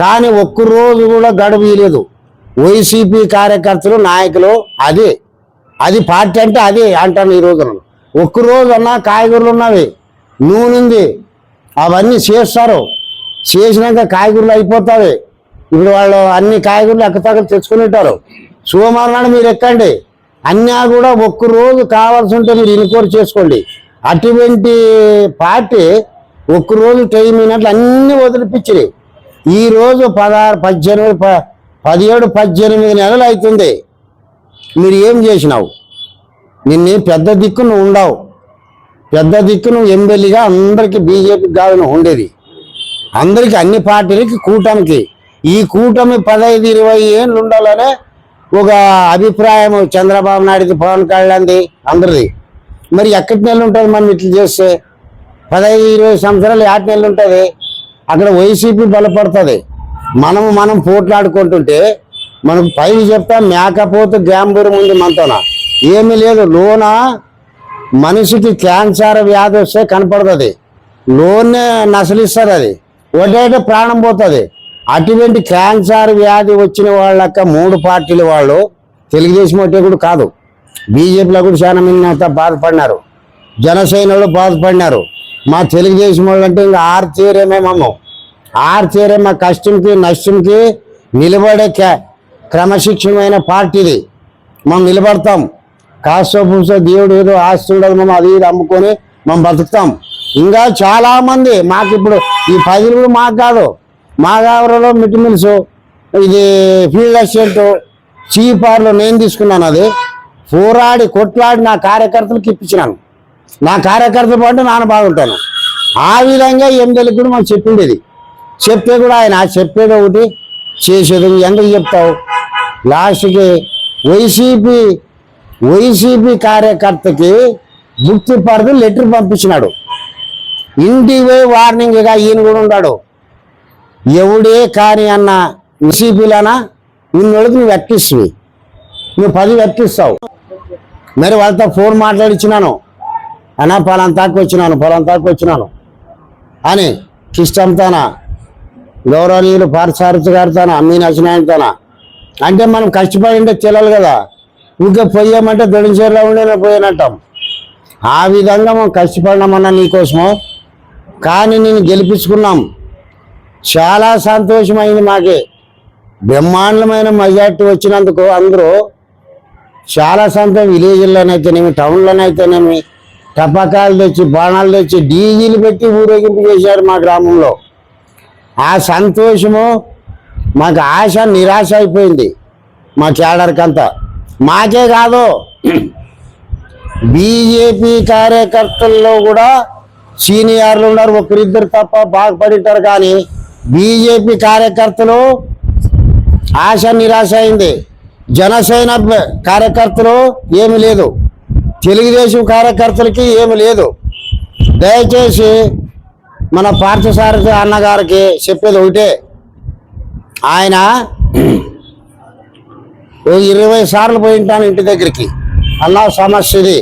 కానీ ఒక్కరోజు కూడా గడవీయలేదు వైసీపీ కార్యకర్తలు నాయకులు అదే. అది పార్టీ అంటే అదే అంటాను ఈ రోజున. ఒక్కరోజు అన్నా కాయగూరలు ఉన్నవి. నూనె ఉంది. అవన్నీ చేస్తారు. చేసినాక కాయగూరలు అయిపోతాయి. ఇప్పుడు వాళ్ళు అన్ని కాయగూరలు ఎక్కతాక తెచ్చుకుని ఉంటారు. సోమవారం నాడు మీరు ఎక్కండి. అన్నా కూడా ఒక్క రోజు కావాల్సి ఉంటే మీరు ఇన్కోర్ చేసుకోండి. అటువంటి పార్టీ ఒక్క రోజు టైం అయినట్లు అన్నీ వదిలిపించినాయి. ఈరోజు పదహారు పద్దెనిమిది ప- పదిహేడు పద్దెనిమిది నెలలు అవుతుంది మీరు ఏం చేసినావు? నిన్నే పెద్ద దిక్కు నువ్వు ఉండవు. పెద్ద దిక్కు నువ్వు ఎమ్మెల్యేగా అందరికీ బీజేపీకి కాదు నువ్వు ఉండేది. అందరికి అన్ని పార్టీలకి కూటమికి. ఈ కూటమి పదహైదు ఇరవై ఏళ్ళు ఉండాలనే ఒక అభిప్రాయం చంద్రబాబు నాయుడుది పవన్ కళ్యాణ్ది అందరిది. మరి ఎక్కడి నెలలు ఉంటుంది మనం ఇట్లా చేస్తే? పదహైదు ఇరవై సంవత్సరాలు యాటి నెలలు ఉంటుంది అక్కడ వైసీపీ బలపడుతుంది. మనం మనం పోట్లాడుకుంటుంటే మనకు పైకి చెప్తా మేకపోతే గ్యాంబూరం ఉంది మనతోన? ఏమీ లేదు. లోన? మనిషికి క్యాన్సర్ వ్యాధి వస్తే కనపడుతుంది. లోన్నే నసలిస్తుంది అది. ఒకటే ప్రాణం పోతుంది. అటువంటి క్యాన్సర్ వ్యాధి వచ్చిన వాళ్ళక్క మూడు పార్టీల వాళ్ళు తెలుగుదేశం ఒకటే కూడా కాదు. బీజేపీలో కూడా చాలా మంది బాధపడినారు. జనసేనలో బాధపడినారు. మా తెలుగుదేశం వాళ్ళు అంటే ఇంకా ఆరు చేరేమే మమ్మ ఆరు చేరే మా కష్టంకి నష్టంకి నిలబడే క్యా క్రమశిక్షణమైన పార్టీది. మనం నిలబడతాం. కాస్తో పూసో దేవుడు ఏదో ఆస్తి ఉండదు మనం అది ఇది అమ్ముకొని మనం బతుకుతాం. ఇంకా చాలామంది మాకు ఇప్పుడు ఈ పది కూడా మాకు కాదు. మా గావరలో మిట్టిమిల్స్ ఇది ఫీల్డ్ అసిస్టెంట్ చీపార్లో నేను తీసుకున్నాను అది. పోరాడి కొట్లాడి నా కార్యకర్తలకు ఇప్పించినాను. నా కార్యకర్త పాటు నాన్న బాగుంటాను. ఆ విధంగా ఎండలకు కూడా మనం చెప్పిండేది. చెప్పే కూడా ఆయన చెప్పేది ఒకటి చేసేది ఎందుకు చెప్తావు? లాస్ట్కి వైసీపీ వైసీపీ కార్యకర్తకి ముక్తి పడుతూ లెటర్ పంపించినాడు. ఇంటికి పోయి వార్నింగ్గా ఈయన కూడా ఉన్నాడు ఎవడే కాని అన్న వైసీపీలోనా? నిన్నోళ్ళకి నువ్వు వెక్కిస్తుంది నువ్వు పది వెక్కిస్తావు మరి వాళ్ళతో ఫోన్ మాట్లాడిచ్చినాను. అన్నా పొలం తాకు వచ్చినాను పొలం తాకు వచ్చినాను. అని కిష్టంతాన గౌరవనీయులు పార్థసారథి గారితోన అమ్మీన్ అసినాయనతోన అంటే మనం కష్టపడి ఉంటే తెలియాలి కదా. ఇంకా పోయామంటే దొడించేరులో ఉండే పోయానంటాం ఆ విధంగా మనం కష్టపడినామన్నా నీకోసము. కానీ నేను గెలిపించుకున్నాం. చాలా సంతోషమైంది మాకే. బ్రహ్మాండమైన మెజార్టీ వచ్చినందుకు అందరూ చాలా సంతోషం. విలేజ్లోనైతేనేమి టౌన్లోనైతేనేమి టపకాలు తెచ్చి బాణాలు తెచ్చి డీజీలు పెట్టి ఊరేగింపు చేశారు మా గ్రామంలో. ఆ సంతోషము మాకు ఆశ నిరాశ అయిపోయింది మా కేడర్కంతా మాకే కాదు బీజేపీ కార్యకర్తల్లో కూడా సీనియర్లు ఉన్నారు ఒకరిద్దరు తప్ప బాగుపడింటారు కానీ బీజేపీ కార్యకర్తలు ఆశ నిరాశ అయింది. జనసేన కార్యకర్తలు ఏమి లేదు. తెలుగుదేశం కార్యకర్తలకి ఏమి లేదు. దయచేసి మన పార్థసారథి అన్నగారికి చెప్పేది ఒకటే. ఆయన ఇరవై సార్లు పోయింటాను ఇంటి దగ్గరికి. అన్న సమస్యది.